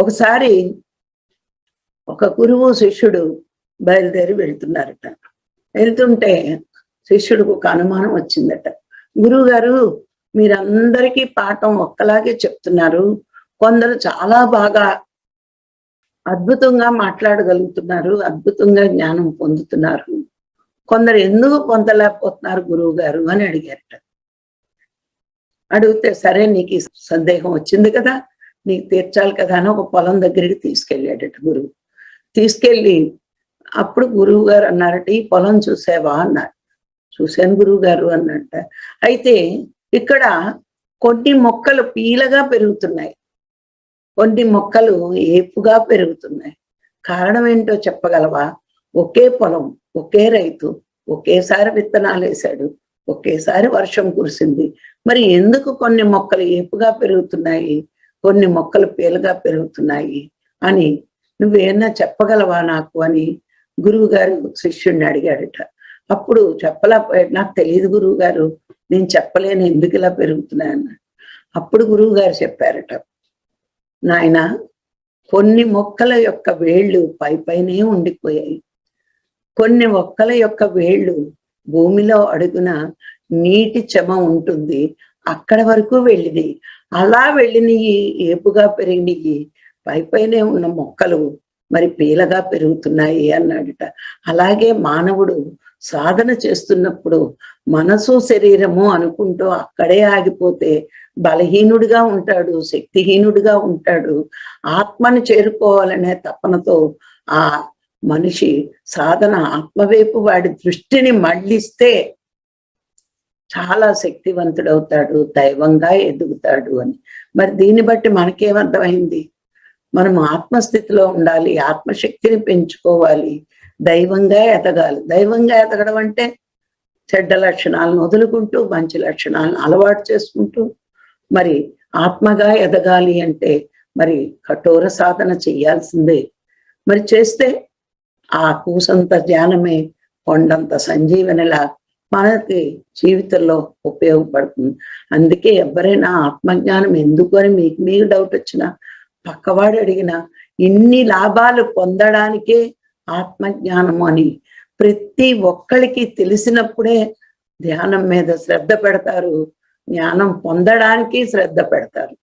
ఒకసారి ఒక గురువు శిష్యుడు బయలుదేరి వెళ్తున్నారట. వెళ్తుంటే శిష్యుడికి ఒక అనుమానం వచ్చిందట. గురువు గారు మీరందరికీ పాఠం ఒక్కలాగే చెప్తున్నారు. కొందరు చాలా బాగా అద్భుతంగా మాట్లాడగలుగుతున్నారు అద్భుతంగా జ్ఞానం పొందుతున్నారు. కొందరు ఎందుకు పొందలేకపోతున్నారు గురువు గారు అని అడిగారట. అడిగితే సరే నీకు సందేహం వచ్చింది కదా. నీకు తీర్చాలి కదా అని ఒక పొలం దగ్గరికి తీసుకెళ్ళాడట గురువు. తీసుకెళ్ళి అప్పుడు గురువు గారు అన్నారట ఈ పొలం చూసావా? అన్నారు. చూశాను గురువు గారు అన్నట అయితే ఇక్కడ కొన్ని మొక్కలు పీలగా పెరుగుతున్నాయి. కొన్ని మొక్కలు ఏపుగా పెరుగుతున్నాయి. కారణం ఏంటో చెప్పగలవా? ఒకే పొలం ఒకే రైతు ఒకేసారి విత్తనాలు వేశాడు ఒకేసారి వర్షం కురిసింది. మరి ఎందుకు కొన్ని మొక్కలు ఏపుగా పెరుగుతున్నాయి? కొన్ని మొక్కలు పేలుగా పెరుగుతున్నాయి అని నువ్వేనా చెప్పగలవా నాకు అని గురువు గారు శిష్యుడిని అడిగాడట. అప్పుడు చెప్పలేకపోయాడు నాకు తెలియదు గురువు గారు నేను చెప్పలేను ఎందుకు ఇలా పెరుగుతున్నాయన్న అప్పుడు గురువు గారు చెప్పారట నాయన కొన్ని మొక్కల యొక్క వేళ్ళు పై పైనే ఉండిపోయాయి. కొన్ని మొక్కల యొక్క వేళ్ళు భూమిలో అడుగున నీటి చెమ ఉంటుంది అక్కడ వరకు వెళ్ళింది అలా వెళ్ళినవి ఏపుగా పెరిగినవి పై పైనే ఉన్న మొక్కలు మరి పీలగా పెరుగుతున్నాయి అన్నాడట. అలాగే మానవుడు సాధన చేస్తున్నప్పుడు మనసు శరీరము అనుకుంటూ అక్కడే ఆగిపోతే బలహీనుడిగా ఉంటాడు శక్తిహీనుడిగా ఉంటాడు. ఆత్మని చేరుకోవాలనే తపనతో ఆ మనిషి సాధన ఆత్మవైపు వాడి దృష్టిని మళ్ళిస్తే చాలా శక్తివంతుడవుతాడు దైవంగా ఎదుగుతాడు అని. మరి దీన్ని బట్టి మనకేమర్థమైంది? మనం ఆత్మస్థితిలో ఉండాలి ఆత్మశక్తిని పెంచుకోవాలి దైవంగా ఎదగాలి. దైవంగా ఎదగడం అంటే చెడ్డ లక్షణాలను వదులుకుంటూ మంచి లక్షణాలను అలవాటు చేసుకుంటూ మరి ఆత్మగా ఎదగాలి అంటే మరి కఠోర సాధన చేయాల్సిందే. మరి చేస్తే ఆ కూసంత ధ్యానమే కొండంత సంజీవనిలా మనకి జీవితంలో ఉపయోగపడుతుంది. అందుకే ఎవరైనా ఆత్మజ్ఞానం ఎందుకు అని మీకు మీకు డౌట్ వచ్చినా పక్కవాడు అడిగినా ఇన్ని లాభాలు పొందడానికే ఆత్మజ్ఞానము అని ప్రతి ఒక్కరికి తెలిసినప్పుడే ధ్యానం మీద శ్రద్ధ పెడతారు. జ్ఞానం పొందడానికి శ్రద్ధ పెడతారు.